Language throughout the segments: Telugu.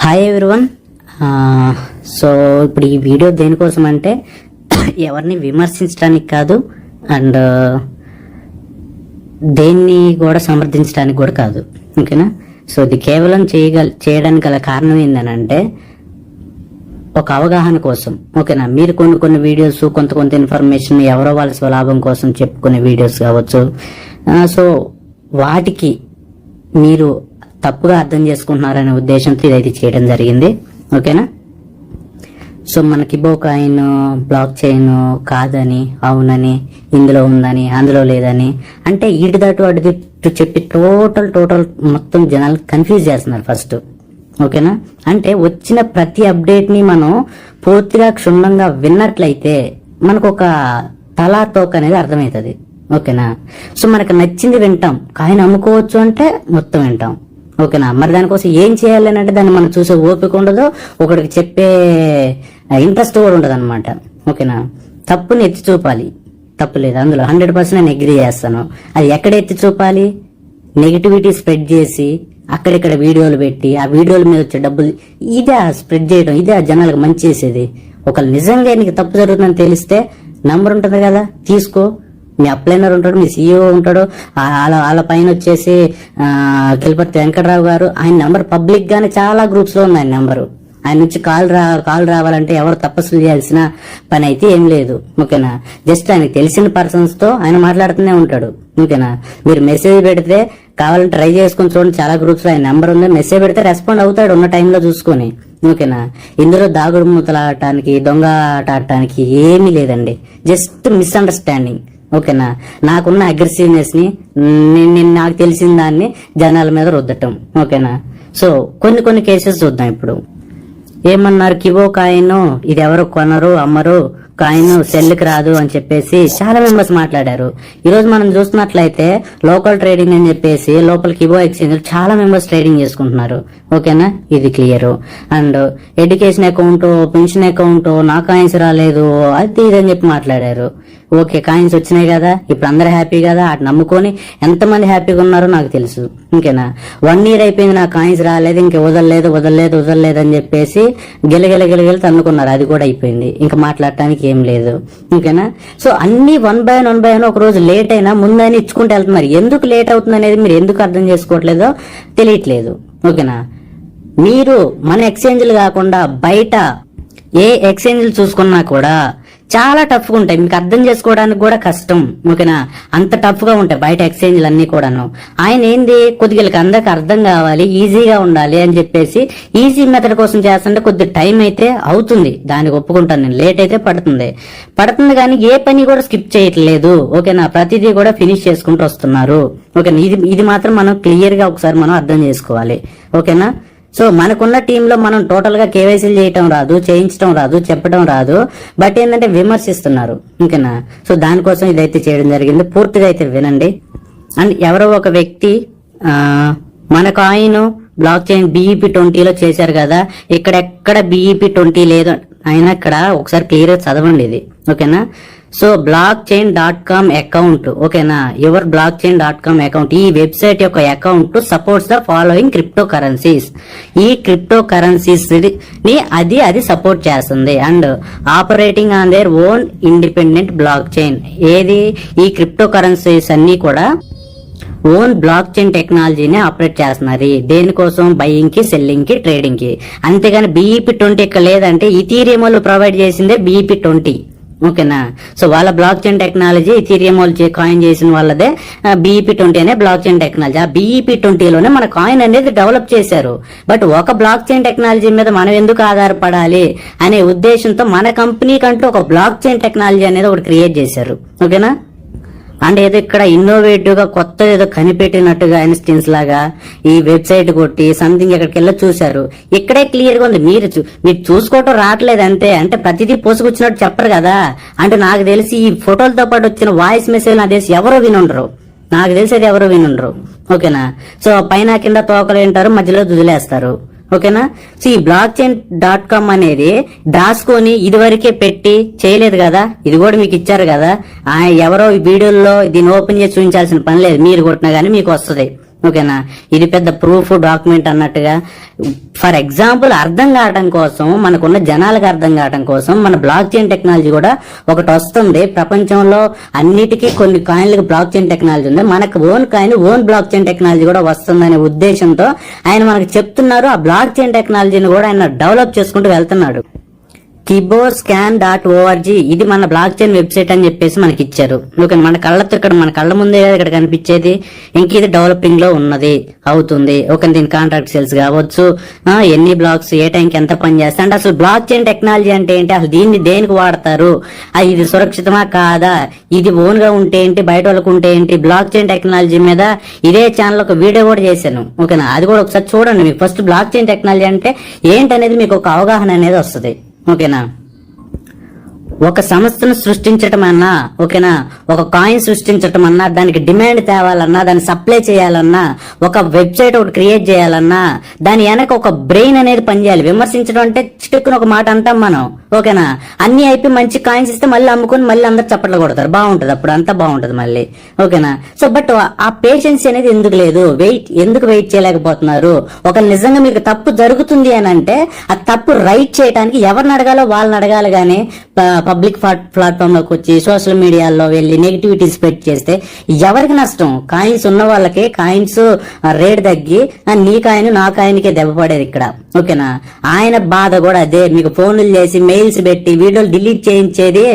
హాయ్ ఎవ్రీవన్ సో ఇప్పుడు ఈ వీడియో దేనికోసం అంటే ఎవరిని విమర్శించడానికి కాదు అండ్ uh, దేన్ని కూడా సమర్థించడానికి కూడా కాదు. ఓకేనా? సో ఇది కేవలం చేయగల చేయడానికి గల కారణం ఏంటనంటే ఒక అవగాహన కోసం. ఓకేనా? మీరు కొన్ని కొన్ని వీడియోస్ కొంత కొంత ఇన్ఫర్మేషన్ ఎవరో వాళ్ళ స్వలాభం కోసం చెప్పుకునే వీడియోస్ కావచ్చు. Uh, సో వాటికి మీరు తప్పుగా అర్థం చేసుకుంటున్నారనే ఉద్దేశంతో ఇదైతే చేయడం జరిగింది. ఓకేనా? సో మనకి బోకాయిన్ బ్లాక్ చైన్ కాదని అవునని ఇందులో ఉందని అందులో లేదని అంటే ఇటు దాటు అటు దిట్టు చెప్పి టోటల్ టోటల్ మొత్తం జనాలు కన్ఫ్యూజ్ చేస్తున్నారు ఫస్ట్ ఓకేనా? అంటే వచ్చిన ప్రతి అప్డేట్ని మనం పూర్తిగా క్షుణ్ణంగా విన్నట్లయితే మనకు ఒక తలా తోక అనేది అర్థమవుతుంది. ఓకేనా? సో మనకు నచ్చింది వింటాం కాయిన్ అమ్ముకోవచ్చు అంటే మొత్తం వింటాం. ఓకేనా మరి దానికోసం ఏం చేయాలి అని అంటే దాన్ని మనం చూసే ఓపిక ఉండదు. ఒకడికి చెప్పే ఇంట్రెస్ట్ కూడా ఉండదు అనమాట ఓకేనా తప్పుని ఎత్తి చూపాలి. తప్పు లేదు. అందులో హండ్రెడ్ పర్సెంట్ నేను అగ్రి చేస్తాను. అది ఎక్కడ ఎత్తి చూపాలి? నెగిటివిటీ స్ప్రెడ్ చేసి అక్కడిక్కడ వీడియోలు పెట్టి ఆ వీడియోల మీద వచ్చే డబ్బులు ఇదే స్ప్రెడ్ చేయడం ఇదే జనాలకు మంచి చేసేది. ఒకళ్ళు నిజంగా నీకు తప్పు జరుగుతుందని తెలిస్తే నంబర్ ఉంటుంది కదా? తీసుకో. మీ అప్లైనర్ ఉంటాడు మీ సీఈఓ ఉంటాడు వాళ్ళ వాళ్ళ పైన వచ్చేసి ఆ, వెంకటరావు గారు ఆయన నెంబర్ పబ్లిక్ గానే చాలా గ్రూప్స్లో ఉంది ఆయన నెంబరు. ఆయన నుంచి కాల్ రా కాల్ రావాలంటే ఎవరు తపస్సులు చేయాల్సిన పని అయితే ఏం లేదు ఓకేనా? జస్ట్ ఆయన తెలిసిన పర్సన్స్తో ఆయన మాట్లాడుతూనే ఉంటాడు ఓకేనా? మీరు మెసేజ్ పెడితే కావాలంటే ట్రై చేసుకుని చూడండి చాలా గ్రూప్స్లో ఆయన నెంబర్ ఉంది. మెసేజ్ పెడితే రెస్పాండ్ అవుతాడు ఉన్న టైంలో చూసుకొని ఓకేనా? ఇందులో దాగుడు మూతలు ఆడటానికి దొంగ ఆట ఆడటానికి ఏమీ లేదండి. జస్ట్ మిస్అండర్స్టాండింగ్ ఓకేనా? నాకున్న అగ్రెసివ్నెస్ని నేను నాకు తెలిసిన దాన్ని జనాల మీద రుద్దటం. ఓకేనా? సో కొన్ని కొన్ని కేసెస్ చూద్దాం ఇప్పుడు. ఏమన్నారు? కివో కాయిన్ ఇది ఎవరు కొనరు అమ్మరు? కాయిన్ సెల్కి రాదు అని చెప్పేసి చాలా మెంబర్స్ మాట్లాడారు. ఈ రోజు మనం చూస్తున్నట్లయితే లోకల్ ట్రేడింగ్ అని చెప్పేసి లోపల కిబో ఎక్స్చేంజ్ చాలా మెంబర్స్ ట్రేడింగ్ చేసుకుంటున్నారు. ఓకేనా? ఇది clear. And education account pension account నా కాయిన్స్ రాలేదు అది ఇది అని చెప్పి మాట్లాడారు. ఓకే కాయిన్స్ వచ్చినాయి కదా ఇప్పుడు అందరు హ్యాపీ కదా అటు నమ్ముకొని ఎంతమంది హ్యాపీగా ఉన్నారో నాకు తెలుసు. ఇంకేనా? వన్ ఇయర్ అయిపోయింది నా కాయిన్స్ రాలేదు ఇంక వదలలేదు వదలలేదు వదలలేదు అని చెప్పేసి గెలగెల గిలగిల తన్నుకున్నారు అది కూడా అయిపోయింది. ఇంకా మాట్లాడటానికి ఏం లేదు. ఓకేనా? సో అన్ని one by one by one ఒక రోజు లేట్ అయినా ముందని ఇచ్చుకుంటూ వెళ్తున్నారు. ఎందుకు లేట్ అవుతుంది అనేది మీరు ఎందుకు అర్థం చేసుకోవట్లేదో తెలియట్లేదు. ఓకేనా? మీరు మన ఎక్స్చేంజ్లు కాకుండా బయట ఏ ఎక్స్చేంజ్లు చూసుకున్నా కూడా చాలా టఫ్గా ఉంటాయి. మీకు అర్థం చేసుకోవడానికి కూడా కష్టం. ఓకేనా? అంత టఫ్గా ఉంటాయి బయట ఎక్స్చేంజ్లు అన్ని కూడాను. ఆయన ఏంది? కొద్దిగా అందరికి అర్థం కావాలి ఈజీగా ఉండాలి అని చెప్పేసి ఈజీ మెథడ్ కోసం చేస్తుంటే కొద్ది టైం అయితే అవుతుంది. దానికి ఒప్పుకుంటాను నేను. లేట్ అయితే పడుతుంది. పడుతుంది కానీ ఏ పని కూడా స్కిప్ చేయట్లేదు. ఓకేనా? ప్రతిదీ కూడా ఫినిష్ చేసుకుంటూ వస్తున్నారు. ఓకేనా? ఇది ఇది మాత్రం మనం క్లియర్గా ఒకసారి మనం అర్థం చేసుకోవాలి. ఓకేనా? సో మనకున్న టీంలో మనం టోటల్గా కేవైసీలు చేయటం రాదు చేయించడం రాదు చెప్పడం రాదు. బట్ ఏంటంటే విమర్శిస్తున్నారు. ఇంకేనా సో దానికోసం ఇదైతే చేయడం జరిగింది. పూర్తిగా అయితే వినండి. అండ్ ఎవరో ఒక వ్యక్తి మన కాయిన్ బ్లాక్ చైన్ బీఈపీ ట్వంటీలో చేశారు కదా ఇక్కడ ఎక్కడ బీఈపీ ట్వంటీ లేదు అయినా ఇక్కడ ఒకసారి క్లియర్గా చదవండి ఇది. ఓకేనా? So blockchain dot com account ఓకేనా? Your blockchain dot com account ఈ వెబ్సైట్ యొక్క account supports the following cryptocurrencies ఈ క్రిప్టో కరెన్సీస్ని అది అది సపోర్ట్ చేస్తుంది. And operating on their own independent blockchain ఏది? ఈ క్రిప్టో కరెన్సీస్ అన్ని కూడా ఓన్ బ్లాక్ చైన్ టెక్నాలజీని ఆపరేట్ చేస్తున్నారు దేనికోసం? బయింగ్కి సెల్లింగ్కి ట్రేడింగ్కి. అంతేగాని బీఈపీ ట్వంటీ ఇక్కడ లేదంటే ఇథీరియం ప్రొవైడ్ చేసిందే బీఈపీ ట్వంటీ ఓకేనా? సో వాళ్ళ బ్లాక్ చైన్ టెక్నాలజీ ఇథీరియం వాళ్ళు కాయిన్ చేసిన వాళ్ళదే బీఈపీ ట్వంటీ అనే బ్లాక్ చైన్ టెక్నాలజీ ఆ బీఈపీ ట్వంటీలోనే మన కాయిన్ అనేది డెవలప్ చేశారు. బట్ ఒక బ్లాక్ చైన్ టెక్నాలజీ మీద మనం ఎందుకు ఆధారపడాలి అనే ఉద్దేశంతో మన కంపెనీ కంటూ ఒక బ్లాక్ చైన్ టెక్నాలజీ అనేది ఒకటి క్రియేట్ చేశారు. ఓకేనా? అంటే ఏదో ఇక్కడ ఇన్నోవేటివ్గా కొత్త ఏదో కనిపెట్టినట్టుగా ఇన్స్టెన్స్ లాగా ఈ వెబ్సైట్ కొట్టి సంథింగ్ ఎక్కడికి వెళ్ళి చూశారు. ఇక్కడే క్లియర్గా ఉంది. మీరు చూ- మీరు చూసుకోవటం రావట్లేదు అంతే. అంటే ప్రతిదీ పోసుకొచ్చినట్టు చెప్పరు కదా. అంటే నాకు తెలిసి ఈ ఫోటోలతో పాటు వచ్చిన వాయిస్ మెసేజ్ నా తెలిసి ఎవరో వినుండరు. నాకు తెలిసి అది ఎవరో వినుండరు. ఓకేనా? సో పైన కింద తోకలు వింటారు మధ్యలో దుదిలేస్తారు. ఓకేనా? సో ఈ బ్లాక్ చైన్ డాట్ కామ్ అనేది దాచుకొని ఇదివరకే పెట్టి చేయలేదు కదా? ఇది కూడా మీకు ఇచ్చారు కదా? ఎవరో ఈ వీడియోల్లో దీన్ని ఓపెన్ చేసి చూపించాల్సిన పని లేదు. మీరు కొట్టినా కానీ మీకు వస్తుంది. ఓకేనా? ఇది పెద్ద ప్రూఫ్ డాక్యుమెంట్ అన్నట్టుగా. ఫర్ ఎగ్జాంపుల్ అర్థం కావడం కోసం మనకున్న జనాలకు అర్థం కావడం కోసం మన బ్లాక్ చైన్ టెక్నాలజీ కూడా ఒకటి వస్తుంది. ప్రపంచంలో అన్నిటికీ కొన్ని కాయిన్లకు బ్లాక్ చైన్ టెక్నాలజీ ఉంది. మనకు own coin own blockchain technology కూడా వస్తుందనే ఉద్దేశంతో ఆయన మనకు చెప్తున్నారు. ఆ బ్లాక్ చైన్ టెక్నాలజీని కూడా ఆయన డెవలప్ చేసుకుంటూ వెళ్తున్నాడు. కిబో స్కాన్ డాట్ ఓఆర్జీ ఇది మన బ్లాక్ చైన్ వెబ్సైట్ అని చెప్పేసి మనకి ఇచ్చారు ఓకే మన కళ్ళతో ఇక్కడ మన కళ్ళ ముందే ఇక్కడ కనిపించేది. ఇంక ఇది డెవలపింగ్లో ఉన్నది అవుతుంది. ఓకే దీని కాంట్రాక్ట్ సేల్స్ కావచ్చు. ఎన్ని బ్లాక్స్ ఏ టైంకి ఎంత పని చేస్తా అంటే అసలు బ్లాక్ చైన్ టెక్నాలజీ అంటే ఏంటి? అసలు దీన్ని దేనికి వాడతారు? అది ఇది సురక్షితమా కాదా? ఇది ఓన్గా ఉంటే ఏంటి? బయట వాళ్ళకు ఉంటే ఏంటి? బ్లాక్ చైన్ టెక్నాలజీ మీద ఇదే ఛానల్ ఒక వీడియో కూడా చేశాను. ఓకేనా? అది కూడా ఒకసారి చూడండి. మీకు ఫస్ట్ బ్లాక్ చైన్ టెక్నాలజీ అంటే ఏంటనేది మీకు ఒక అవగాహన అనేది వస్తుంది. ఓకేనా ఒక సంస్థను సృష్టించటం అన్నా ఓకేనా? ఒక కాయిన్ సృష్టించటం అన్నా దానికి డిమాండ్ తేవాలన్నా దాన్ని సప్లై చేయాలన్నా ఒక వెబ్సైట్ ఒకటి క్రియేట్ చేయాలన్నా దాని వెనక ఒక బ్రెయిన్ అనేది పనిచేయాలి. విమర్శించడం అంటే చిటుక్కున ఒక మాట అంటాం మనం ఓకేనా? అన్ని అయిపోయి మంచి కాయిన్స్ ఇస్తే మళ్ళీ అమ్ముకుని మళ్ళీ అందరు చప్పట్లు కొడతారు. బాగుంటుంది. అప్పుడు అంతా బాగుంటుంది మళ్ళీ ఓకేనా? సో బట్ ఆ పేషెన్స్ అనేది ఎందుకు లేదు? వెయిట్ ఎందుకు వెయిట్ చేయలేకపోతున్నారు? ఒక నిజంగా మీకు తప్పు జరుగుతుంది అని అంటే ఆ తప్పు రైట్ చేయడానికి ఎవరిని అడగాలో వాళ్ళని అడగాలి కానీ పబ్లిక్ ప్లాట్ఫామ్లోకి వచ్చి సోషల్ మీడియాలో వెళ్ళి నెగిటివిటీ స్ప్రెడ్ చేస్తే ఎవరికి నష్టం? కాయిన్స్ ఉన్న వాళ్ళకి కాయిన్స్ రేట్ తగ్గి నీ కాయిన్ నా కాయిన్కే దెబ్బ పడేది ఇక్కడ. ఓకేనా? ఆయన బాధ కూడా అదే. మీకు ఫోన్లు చేసి మెయిల్స్ పెట్టి వీడియోలు డిలీట్ చేయించేది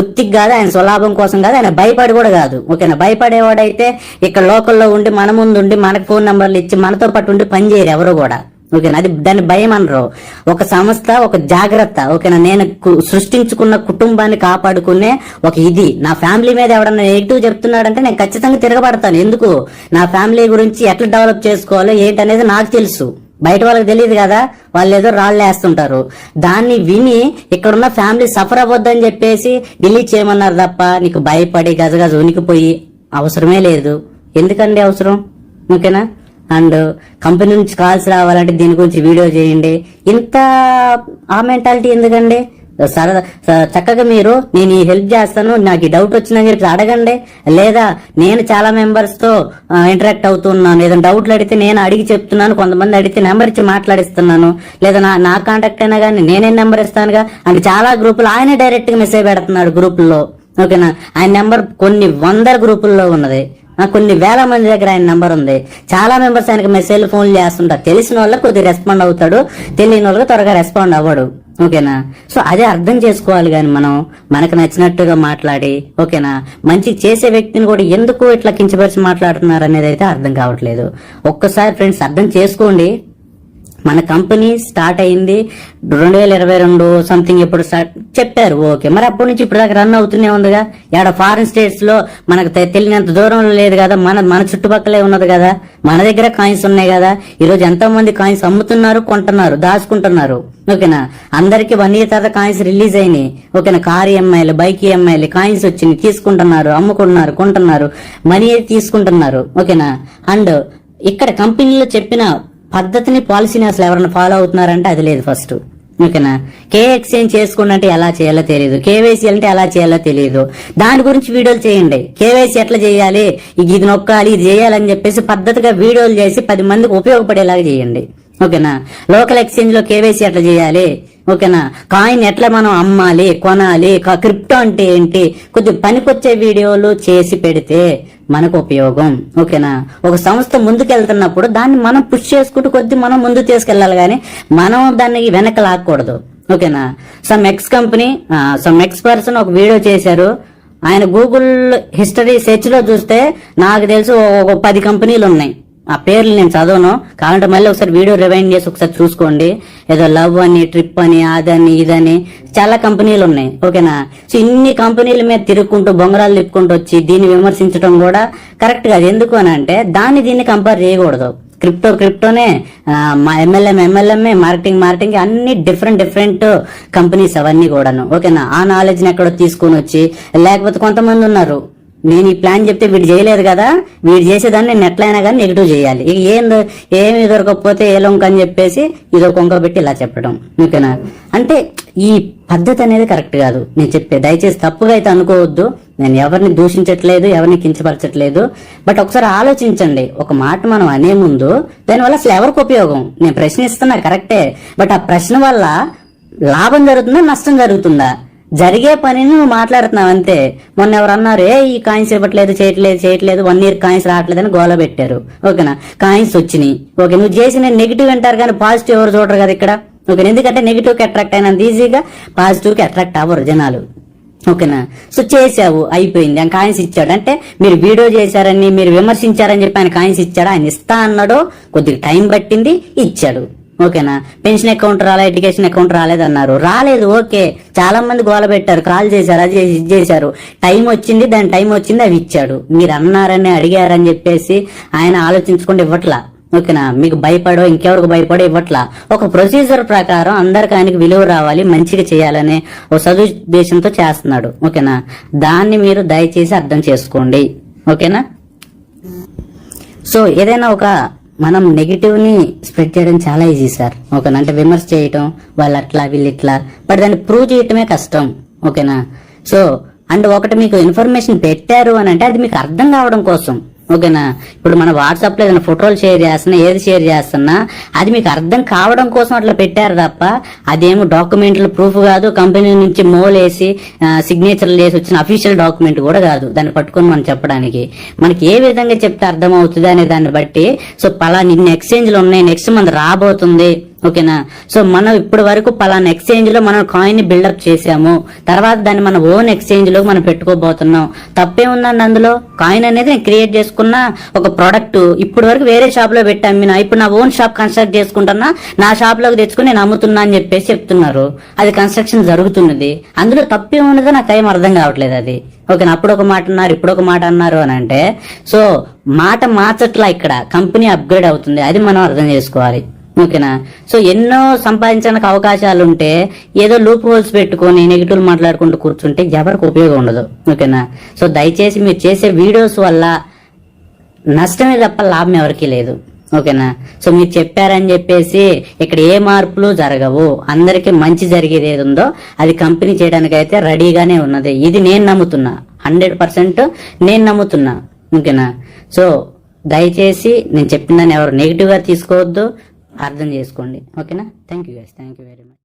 ఉత్తికి కాదు ఆయన స్వలాభం కోసం కాదు ఆయన భయపడి కూడా కాదు. ఓకేనా? భయపడేవాడైతే ఇక్కడ లోకల్లో ఉండి మన ముందు ఉండి మనకు ఫోన్ నెంబర్లు ఇచ్చి మనతో పాటు ఉండి పనిచేయరు ఎవరు కూడా. ఓకేనా? అది దాన్ని భయం అనరు. ఒక సంస్థ ఒక జాగ్రత్త ఓకేనా? నేను కు- సృష్టించుకున్న కుటుంబాన్ని కాపాడుకునే ఒక ఇది. నా ఫ్యామిలీ మీద ఎవడన్నా నెగిటివ్ చెప్తున్నాడంటే నేను ఖచ్చితంగా తిరగబడతాను. ఎందుకు? నా ఫ్యామిలీ గురించి ఎట్లా డెవలప్ చేసుకోవాలో ఏంటనేది నాకు తెలుసు. బయట వాళ్ళకి తెలియదు కదా? వాళ్ళు ఏదో రాళ్ళు వేస్తుంటారు. దాన్ని విని ఇక్కడున్న ఫ్యామిలీ సఫర్ అవ్వద్దని చెప్పేసి డిలీట్ చేయమన్నారు తప్ప నీకు భయపడి గజగజ ఉనికిపోయి అవసరమే లేదు. ఎందుకండి అవసరం? ఓకేనా? అండ్ కంపెనీ నుంచి కాల్స్ రావాలంటే దీని గురించి వీడియో చేయండి. ఇంత ఆ మెంటాలిటీ ఎందుకండి? సరదా చక్కగా మీరు నేను ఈ హెల్ప్ చేస్తాను నాకు ఈ డౌట్ వచ్చిందని చెప్పి అడగండి. లేదా నేను చాలా మెంబర్స్తో ఇంటరాక్ట్ అవుతున్నాను. ఏదైనా డౌట్లు అడిగితే నేను అడిగి చెప్తున్నాను కొంతమంది అడిగితే నెంబర్ ఇచ్చి మాట్లాడిస్తున్నాను. లేదా నా నా కాంటాక్ట్ అయినా కానీ నేనే నెంబర్ ఇస్తానుగా. అంటే చాలా గ్రూపులు ఆయనే డైరెక్ట్గా మెసేజ్ పెడుతున్నాడు గ్రూపుల్లో. ఓకేనా? ఆయన నెంబర్ కొన్ని వందల గ్రూపుల్లో ఉన్నది. కొన్ని వేల మంది దగ్గర ఆయన నెంబర్ ఉంది. చాలా మెంబర్స్ ఆయనకి మెసేజ్ ఫోన్లు చేస్తుంటారు. తెలిసిన వాళ్ళకి కొద్దిగా రెస్పాండ్ అవుతాడు. తెలియని వాళ్ళకి త్వరగా రెస్పాండ్ అవ్వడు. ఓకేనా? సో అదే అర్థం చేసుకోవాలి కానీ మనం. మనకు నచ్చినట్టుగా మాట్లాడి ఓకేనా? మంచి చేసే వ్యక్తిని కూడా ఎందుకు ఇట్లా కించపరిచి మాట్లాడుతున్నారు అనేది అయితే అర్థం కావట్లేదు. ఒక్కసారి ఫ్రెండ్స్ అర్థం చేసుకోండి. మన కంపెనీ స్టార్ట్ అయింది రెండు వేల ఇరవై రెండు సంథింగ్ ఎప్పుడు స్టార్ట్ చెప్పారు. ఓకే. మరి అప్పటి నుంచి ఇప్పుడు దాకా రన్ అవుతూనే ఉందిగా. ఏడ ఫారిన్ స్టేట్స్లో మనకు తెలియనంత దూరం లేదు కదా. మన మన చుట్టుపక్కలే ఉన్నది కదా. మన దగ్గర కాయిన్స్ ఉన్నాయి కదా. ఈరోజు ఎంతో మంది కాయిన్స్ అమ్ముతున్నారు కొంటున్నారు దాచుకుంటున్నారు. ఓకేనా? అందరికి వన్ ఇయర్ తర్వాత కాయిన్స్ రిలీజ్ అయినాయి. ఓకేనా? కార్ ఈఎంఐలు బైక్ ఈఎంఐలు కాయిన్స్ వచ్చినాయి. తీసుకుంటున్నారు అమ్ముకుంటున్నారు కొంటున్నారు. మనీ తీసుకుంటున్నారు. ఓకేనా? అండ్ ఇక్కడ కంపెనీలో చెప్పిన పద్ధతిని పాలసీని అసలు ఎవరైనా ఫాలో అవుతున్నారంటే అది లేదు ఫస్ట్ ఓకేనా? కే ఎక్స్చేంజ్ చేసుకోండి అంటే ఎలా చేయాలో తెలియదు కేవైసీ అంటే ఎలా చేయాలో తెలియదు దాని గురించి వీడియోలు చేయండి. కేవైసీ ఎట్లా చేయాలి? ఇది నొక్కాలి ఇది చేయాలని చెప్పేసి పద్ధతిగా వీడియోలు చేసి పది మందికి ఉపయోగపడేలాగా చేయండి. ఓకేనా? లోకల్ ఎక్స్చేంజ్లో కేవైసీ ఎట్లా చేయాలి? ఓకేనా? కాయిన్ ఎట్లా మనం అమ్మాలి కొనాలి క్రిప్టో అంటే ఏంటి? కొద్దిగా పనికొచ్చే వీడియోలు చేసి పెడితే మనకు ఉపయోగం ఓకేనా? ఒక సంస్థ ముందుకెళ్తున్నప్పుడు దాన్ని మనం పుష్ చేసుకుంటూ కొద్ది మనం ముందుకు తీసుకెళ్ళాలి కానీ మనం దాన్ని వెనక లాక్కూడదు. ఓకేనా? Some X company some X person ఒక వీడియో చేశారు. ఆయన గూగుల్ హిస్టరీ సెర్చ్లో చూస్తే నాకు తెలిసి ఒక పది కంపెనీలు ఉన్నాయి ఆ పేర్లు నేను చదవను. కావాలంటే మళ్ళీ ఒకసారి వీడియో రివైండ్ చేసి ఒకసారి చూసుకోండి. ఏదో లవ్ అని ట్రిప్ అని అదని ఇదని. చాలా కంపెనీలు ఉన్నాయి. ఓకేనా? సో ఇన్ని కంపెనీల మీద తిరుక్కుంటూ బొంగరాలు తిప్పుకుంటూ వచ్చి దీన్ని విమర్శించడం కూడా కరెక్ట్ కాదు. ఎందుకు అని అంటే దాన్ని దీన్ని కంపేర్ చేయకూడదు. క్రిప్టో క్రిప్టోనే మా ఎంఎల్ఎం ఎంఎల్ఎంఏ మార్కెటింగ్ మార్కెటింగ్ అన్ని డిఫరెంట్ డిఫరెంట్ కంపెనీస్ అవన్నీ కూడాను. ఓకేనా? ఆ నాలెడ్జ్ని ఎక్కడో తీసుకొని వచ్చి లేకపోతే కొంతమంది ఉన్నారు. నేను ఈ ప్లాన్ చెప్తే వీడు చేయలేదు కదా వీడు చేసేదాన్ని నేను ఎట్లయినా కానీ నెగిటివ్ చేయాలి. ఇక ఏం ఏమి దొరకకపోతే ఏ లొంక అని చెప్పేసి ఇదో కొంక పెట్టి ఇలా చెప్పడం. ఓకేనా? అంటే ఈ పద్ధతి అనేది కరెక్ట్ కాదు. నేను చెప్పే దయచేసి తప్పుగా అయితే అనుకోవద్దు. నేను ఎవరిని దూషించట్లేదు ఎవరిని కించపరచట్లేదు. బట్ ఒకసారి ఆలోచించండి. ఒక మాట మనం అనే ముందు దానివల్ల అసలు ఎవరికి ఉపయోగం? నేను ప్రశ్నిస్తున్నా కరెక్టే బట్ ఆ ప్రశ్న వల్ల లాభం జరుగుతుందా నష్టం జరుగుతుందా? జరిగే పనిని నువ్వు మాట్లాడుతున్నావు అంతే. మొన్న ఎవరన్నారు ఏ ఈ కాయిన్స్ ఇవ్వట్లేదు చేయట్లేదు చేయట్లేదు వన్ ఇయర్ కాయిన్స్ రావట్లేదని గోల పెట్టారు. ఓకేనా? కాయిన్స్ వచ్చినాయి. ఓకే నువ్వు చేసిన నెగిటివ్ అంటారు కానీ పాజిటివ్ ఎవరు చూడరు కదా ఇక్కడ? ఓకే ఎందుకంటే నెగిటివ్కి అట్రాక్ట్ అయినంత ఈజీగా పాజిటివ్కి అట్రాక్ట్ అవ్వరు జనాలు. ఓకేనా? సో చేసావు అయిపోయింది. ఆయన కాయిన్స్ ఇచ్చాడు. అంటే మీరు వీడియో చేశారని మీరు విమర్శించారని చెప్పి ఆయన కాయిన్స్ ఇచ్చాడు? ఆయన ఇస్తా అన్నాడు కొద్దిగా టైం పట్టింది ఇచ్చాడు. ఓకేనా? పెన్షన్ అకౌంట్ రాలే ఎడ్యుకేషన్ అకౌంట్ రాలేదన్నారు. రాలేదు ఓకే. చాలా మంది గోల పెట్టారు కాల్ చేశారు అది చేసి ఇది చేశారు. టైం వచ్చింది దాని టైం వచ్చింది అవి ఇచ్చాడు. మీరు అన్నారని అడిగారని చెప్పేసి ఆయన ఆలోచించకుండా ఇవ్వట్లా. ఓకేనా? మీకు భయపడో ఇంకెవరికి భయపడో ఇవ్వట్లా. ఒక ప్రొసీజర్ ప్రకారం అందరికి ఆయనకి విలువ రావాలి మంచిగా చేయాలనే ఒక సదుద్దేశంతో చేస్తున్నాడు. ఓకేనా? దాన్ని మీరు దయచేసి అర్థం చేసుకోండి. ఓకేనా? సో ఏదైనా ఒక మనం నెగిటివ్ని స్ప్రెడ్ చేయడం చాలా ఈజీ సార్ ఓకేనా? అంటే విమర్శ చేయటం వాళ్ళు అట్లా వీళ్ళు ఇట్లా. బట్ దాన్ని ప్రూవ్ చేయటమే కష్టం. ఓకేనా? సో అండ్ ఒకటి మీకు ఇన్ఫర్మేషన్ పెట్టారు అని అంటే అది మీకు అర్థం కావడం కోసం. ఓకేనా? ఇప్పుడు మన వాట్సాప్లో ఏదైనా ఫోటోలు షేర్ చేస్తున్నా ఏది షేర్ చేస్తున్నా అది మీకు అర్థం కావడం కోసం అట్లా పెట్టారు తప్ప అదేమో డాక్యుమెంట్లు ప్రూఫ్ కాదు కంపెనీ నుంచి మోలేసి సిగ్నేచర్లు చేసి వచ్చిన అఫీషియల్ డాక్యుమెంట్ కూడా కాదు దాన్ని పట్టుకొని మనం చెప్పడానికి. మనకి ఏ విధంగా చెప్తే అర్థం అవుతుంది అనే దాన్ని బట్టి సో పలా నిన్న ఎక్స్చేంజ్లు ఉన్నాయి నెక్స్ట్ మంత్ రాబోతుంది. ఓకేనా? సో మనం ఇప్పటి వరకు పలానా ఎక్స్చేంజ్లో మనం కాయిన్ని బిల్డప్ చేసాము తర్వాత దాన్ని మన ఓన్ ఎక్స్చేంజ్లో మనం పెట్టుకోబోతున్నాం. తప్పే ఉందండి అందులో? కాయిన్ అనేది నేను క్రియేట్ చేసుకున్న ఒక ప్రోడక్ట్ ఇప్పటి వరకు వేరే షాప్లో పెట్టి. అమ్మినా ఇప్పుడు నా ఓన్ షాప్ కన్స్ట్రక్ట్ చేసుకుంటున్నా నా షాప్లోకి తెచ్చుకుని నేను అమ్ముతున్నా అని చెప్పేసి చెప్తున్నారు. అది కన్స్ట్రక్షన్ జరుగుతున్నది. అందులో తప్పే ఉన్నదో నాకు ఏం అర్థం కావట్లేదు అది. ఓకే అప్పుడు ఒక మాట అన్నారు ఇప్పుడు ఒక మాట అన్నారు అని అంటే సో మాట మార్చట్లా ఇక్కడ. కంపెనీ అప్గ్రేడ్ అవుతుంది. అది మనం అర్థం చేసుకోవాలి. ఓకేనా సో ఎన్నో సంపాదించడానికి అవకాశాలు ఉంటే ఏదో లూప్ హోల్స్ పెట్టుకొని నెగిటివ్ మాట్లాడుకుంటూ కూర్చుంటే ఎవరికి ఉపయోగం ఉండదు. ఓకేనా? సో దయచేసి మీరు చేసే వీడియోస్ వల్ల నష్టమే తప్ప లాభం ఎవరికీ లేదు. ఓకేనా? సో మీరు చెప్పారని చెప్పేసి ఇక్కడ ఏ మార్పులు జరగవు. అందరికీ మంచి జరిగేది ఏది ఉందో అది కంపెనీ చేయడానికి అయితే రెడీగానే ఉన్నది. ఇది నేను నమ్ముతున్నా. హండ్రెడ్ పర్సెంట్ నేను నమ్ముతున్నా. ఓకేనా? సో దయచేసి నేను చెప్పిన దాన్ని ఎవరు నెగిటివ్గా తీసుకోవద్దు. అర్థం చేసుకోండి. ఓకేనా? Thank you guys thank you very much